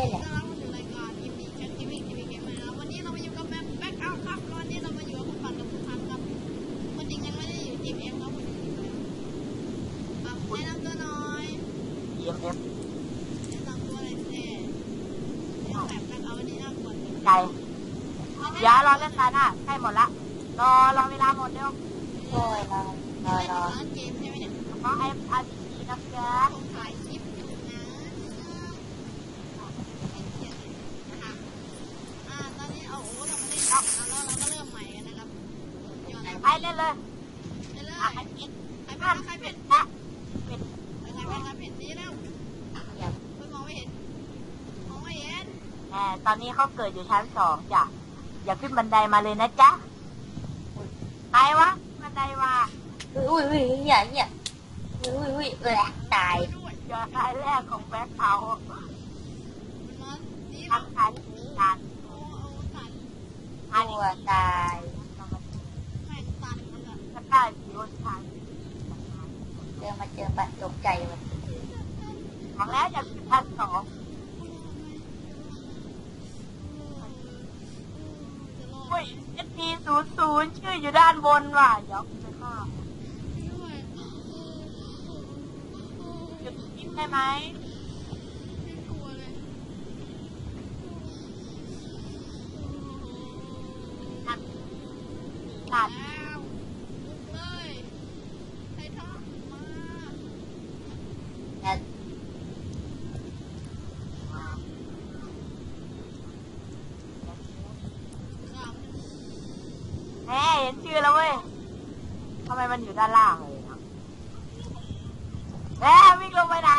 ช่เหรอใจเดี๋ยวรอเล่นตาหน้าใกล้หมดละ รอรอเวลาหมดเดี๋ยวโอ้ยรอรอรอเกมใช่ไหมเนี่ยขอไอ้อาร์พีนะครับ เล่นเลยไปเลยอะใครปิดใครเป็นใครเป็นนะเปิดใครเป็นใครเป็นดีแล้วอย่าเพิ่งมองไม่เห็นมองไม่เห็นแหมตอนนี้เขาเกิดอยู่ชั้นสองจ้ะอย่าขึ้นบันไดมาเลยนะจ๊ะใครวะบันไดมาอุ้ยอุ้ยอุ้ยอย่าอย่าอุ้ยอุ้ยอุ้ยเออตายด้วยเจอรายแรกของแบ็คเขามันมาดีทักทายที่การโอ้เอาสั่นอันตันี้วตาย แม่งสั่นมันอะ ก็ ได้สีบนทางเจอมาเจอปะตกใจมันของแล้วอย่าขึ้นชั้นสองอุ้ยเอทีศูนย์ศูนย์ชื่ออยู่ด้านบนว่ะยกไปข้างด้วยหยุดคลิปได้ไหมไม่กลัวเลย นั่นนั่น แล้วลุกเลยใครทำมา แต่ ขำ แม่เห็ นชื่อแล้วเว้ยทำไมมันอยู่ด้านล่างเลยครับแม่วิ่งลงไปไหน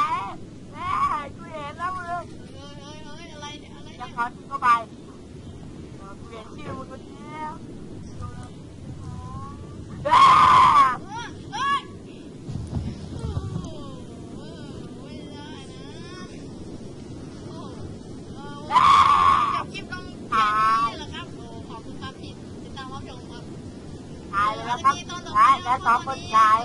แม่กูเห็นแล้วมึงเฮ้ยเฮ้ยเฮ้ยอะไรเนี่ยอะไรจะเนี่ยขอทิ้งเข้าไปเออกูเห็นชื่อมึงคนนี้แล้วแม่ เฮ้ยเฮ้ยโอ้โหไม่ได้นะโอ้เออ แม่ จบคลิปต้องแค่นี้แหละครับ โอ้ ขอบคุณครับที่ติดตามรับ ชายแล้วครับตายและสองคนชาย